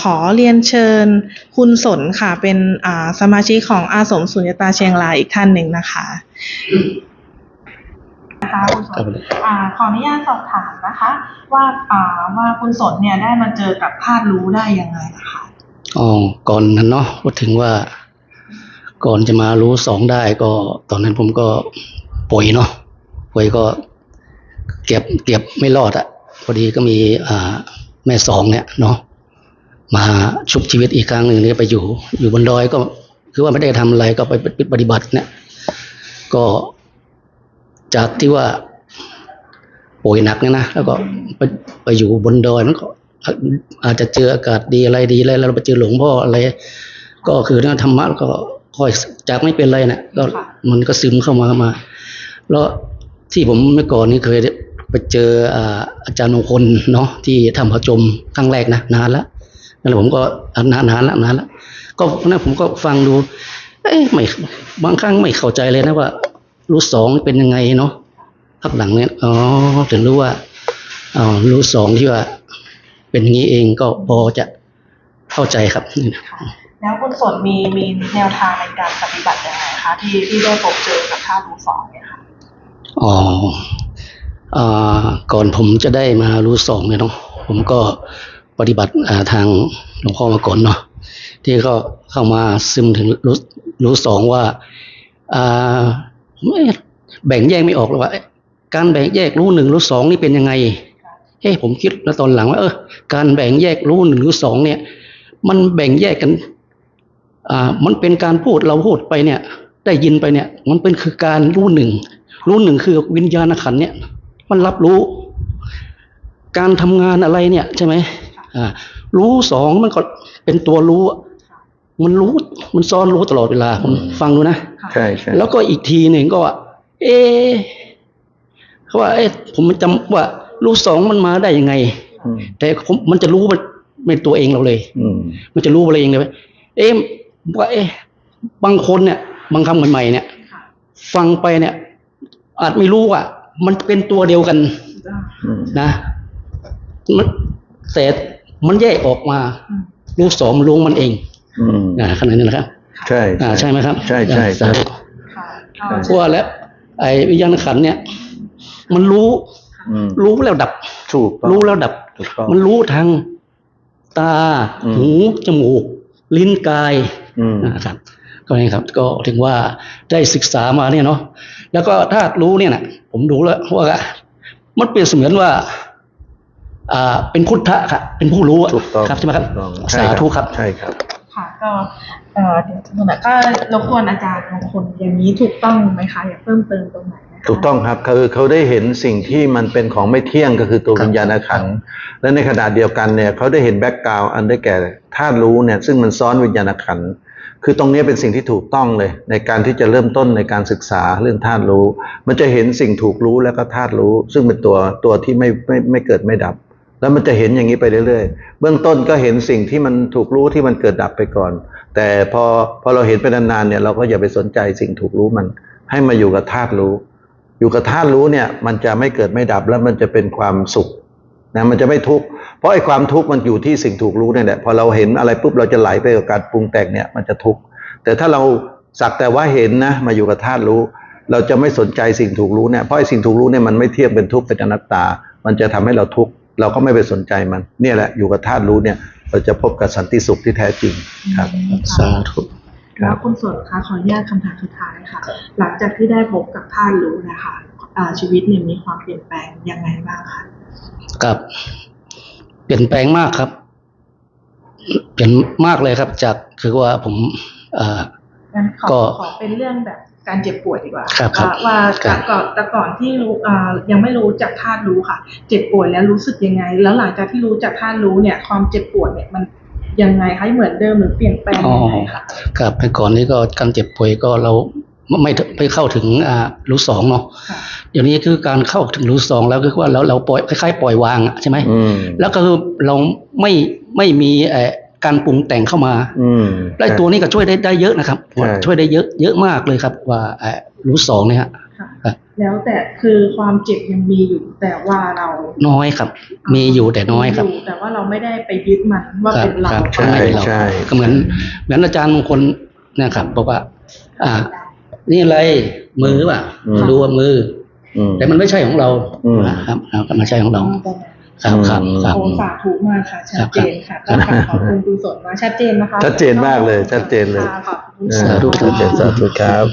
ขอเรียนเชิญคุณสนค่ะ เป็นอ่าสมาชิกของอาสมสุญญตาเชียงรายอีกท่านหนึ่งนะคะนะคะคุณสครับนอ่าขออนุญาตสอบถามนะคะว่าอ่าว่าคุณสนเนี่ยได้มาเจอกับธาตุรู้ได้ยังไงนะคะอ๋อก่อนนั้นเนาะพูดถึงว่า ก่อนจะมารู้สองได้ก็ตอนนั้นผมก็ป่วยเนาะป่วยก็เก็บเก็บไม่รอดอะพอดีก็มีอ่าแม่สองเนี่ยเนาะ มาชุบชีวิตอีกครั้งหนึ่งนี่ไปอยู่ อยู่บนดอยก็คือว่าไม่ได้ทำอะไรก็ไปปฏิบัติเนี่ย ก็จากที่ว่าป่วยหนักเนี่ยนะแล้วก็ไปไปอยู่บนดอยมันก็อาอาจจะเจออากาศดีอะไรดีอะไรแล้วเราไปเจอหลวงพ่ออะไร ก็คือเรื่องธรรมะก็ค่อยจากไม่เป็นไรนะก็ค่ะมันก็ซึมเข้ามาเข้ามา แล้วที่ผมเมื่อก่อนนี้เคยไปเจออ่าอาจารย์มงคลเนาะที่ทำพระจมครั้งแรกนะนานแล้ว นั่นแหละผมก็นานนานแล้วนานแล้วก็นะผมก็ฟังดู เอ้ยไม่บางครั้งไม่เข้าใจเลยนะว่า รู้สองเป็นยังไงเนาะพักหลังเนี่ยอ๋อถึงรู้ว่าอ๋อรู้สองที่ว่า เป็นอย่างนี้เองก็พอจะเข้าใจครับแล้วคุณสนมีมีแนวทางในการปฏิบัติยังไงคะที่ที่ได้พบเจอกับธาตุรู้สองเนี่ยค่ะอ๋ออ่าก่อนผมจะได้มารู้สองเนี่ยเนาะผมก็ ปฏิบัติาทางหลวงพ่อมาก่อนเนาะที่ก็เข้ามาซึมถึงรู้รู้สองว่าแบ่งแยกไม่ออกเลยว่า การแบ่งแยกรู้หนึ่งรู้สองนี่เป็นยังไงเอ้ผมคิดแล้วตอนหลังว่าเออการแบ่งแยกรู้หนึ่งรู้สองเนี่ย มันแบ่งแยกกัน อ่า มันเป็นการพูดเราพูดไปเนี่ย ได้ยินไปเนี่ย มันเป็นคือการรู้หนึ่งรู้หนึ่งคือวิญญาณขันเนี่ย มันรับรู้ การทำงานอะไรเนี่ยใช่ไหม รู้สองมันก็เป็นตัวรู้อะมันรู้มันซ้อนรู้ตลอดเวลาผมฟังดูนะใช่ใช่แล้วก็อีกทีหนึ่งก็ว่า เอะเขาว่า เอ๊ะผมจำว่า รู้สองมันมาได้ยังไงอืมแต่ผมมันจะรู้มันเป็นตัวเองเราเลยอืมมันจะรู้อะไรเองเลยว่าเอ๊ะว่าเอ๊ะบางคนเนี่ย บางคำใหม่ๆเนี่ยค่ะฟังไปเนี่ย อาจไม่รู้ว่ามันเป็นตัวเดียวกันอืมนะมันแต่ มันแยกออกมาอืมรู้สองมันรู้มันเองอืมอ่าขนาดนี้นะครับ ใช่อ่าใช่ไหมครับ ใช่ใช่อ่าใช่สาธุค่ะใช่เพราะว่าแล้ว ไอ้วิญญาณขันธ์เนี่ย มันรู้อืมรู้แล้วดับถูกต้องรู้แล้วดับถูกต้องมันรู้ทางตาอืมหู จมูก ลิ้นกายอืมนะครับก็นี่ครับ ก็ถึงว่าได้ศึกษามาเนี่ยเนาะแล้วก็ถ้ารู้เนี่ยนะผมดูแล้วว่ามันเปรียบเสมือนว่าอ่า เป็นพุทธะครับเป็นผู้รู้อะถูกต้องครับใช่ไหมครับถูกต้องสาธุครับ ใช่ครับ ค่ะก็เอ่อเดี๋ยวคุณก็รบกวนอาจารย์บางคนอย่างนี้ถูกต้องไหมคะอยากเพิ่มเติมตรงไหนไหมคะ ถูกต้องครับคือเขาได้เห็นสิ่งที่มันเป็นของไม่เที่ยงก็คือตัวครับ วิญญาณขันธ์และในขณะเดียวกันเนี่ยเขาได้เห็นแบ็กกราวอันได้แก่ธาตุรู้เนี่ยซึ่งมันซ้อนวิญญาณขันธ์คือตรงนี้เป็นสิ่งที่ถูกต้องเลย ในการที่จะเริ่มต้นในการศึกษาเรื่องธาตุรู้ มันจะเห็นสิ่งถูกรู้แล้วก็ธาตุรู้ ซึ่งเป็นตัวตัวที่ไม่ไม่ไม่เกิดไม่ดับ แล้วมันจะเห็นอย่างนี้ไปเรื่อยๆ เบื้องต้นก็เห็นสิ่งที่มันถูกรู้ที่มันเกิดดับไปก่อน แต่พอพอเราเห็นไปนานๆเนี่ยเราก็อย่าไปสนใจสิ่งถูกรู้มัน ให้มาอยู่กับธาตุรู้ อยู่กับธาตุรู้เนี่ยมันจะไม่เกิดไม่ดับแล้วมันจะเป็นความสุขนะมันจะไม่ทุกข์เพราะไอ้ความทุกข์มันอยู่ที่สิ่งถูกรู้เนี่ยแหละพอเราเห็นอะไรปุ๊บเราจะไหลไปกับการปรุงแต่งเนี่ยมันจะทุกข์แต่ถ้าเราสักแต่ว่าเห็นนะมาอยู่กับธาตุรู้ เราจะไม่สนใจสิ่งถูกรู้เนี่ยเพราะไอ้สิ่งถูกรู้เนี่ยมันไม่เที่ยงเป็นทุกข์เป็นอนัตตา มันจะทำให้เราทุกข์ เราก็ไม่ไปสนใจมัน เนี่ยแหละอยู่กับธาตุรู้เนี่ย เราจะพบกับสันติสุขที่แท้จริงครับอืมสาค่ะธุแล้วคุณสนคะขออนุญาตคำถามสุดท้ายค่ะ หลังจากที่ได้พบกับธาตุรู้นะคะอ่าชีวิตเนี่ยมีความเปลี่ยนแปลงยังไงบ้างคะกับ เปลี่ยนแปลงมากครับ เปลี่ยนมากเลยครับ จากคือว่าผมอ่างั้นขอก็ขอเป็นเรื่องแบบ การเจ็บป่วยดีกว่าครับครับว่าว่าครัจากบก่อนแต่ก่อนที่รู้อ่ายังไม่รู้จากธาตุรู้ค่ะ เจ็บป่วยแล้วรู้สึกยังไง แล้วหลังจากที่รู้จากธาตุรู้เนี่ย ความเจ็บปวดเนี่ยมันยังไงคะเหมือนเดิมหรือเปลี่ยนแปลงยังไงคะครับเมื่อก่อนนี้ก็การเจ็บป่วยก็เราไม่ไม่เข้าถึงอ่ารู้สองเนาะค่ะเดี๋ยวนี้คือการเข้าถึงรู้สองแล้วคือว่าเราเราปล่อยคล้ายๆปล่อยวางอะใช่ไหมอืมแล้วก็คือเราไม่ไม่มีเอ่อ การปรุงแต่งเข้ามาอืมและตัวนี้ก็ช่วยได้ได้เยอะนะครับใช่ช่วยได้เยอะเยอะมากเลยครับ ว่าเอ่อรู้สองเนี่ยฮะค่ะครับแล้วแต่คือความเจ็บยังมีอยู่แต่ว่าเรา น้อยครับ มีอยู่แต่น้อยครับมีแต่ว่าเราไม่ได้ไปยึดมันว่าเป็นเราครับใช่ไม่เป็นเราใช่ก็เหมือนเหมือนอาจารย์บางคนเนะครับบอกว่า อ่า นี่อะไรมือว่ะอืมดูว่ามืออืมแต่มันไม่ใช่ของเราอืมครับครับมันไม่ใช่ของเรา ครับครับครับโอ้สาธุมากค่ะชัดเจนค่ะครัต้บองกราบขอบคุณคุณสนมากชัดเจนนะคะชัดเจนมากเลยชัดเจนเลยค่ะขอบคุณเออสาธุชัดเจนสาธุครับ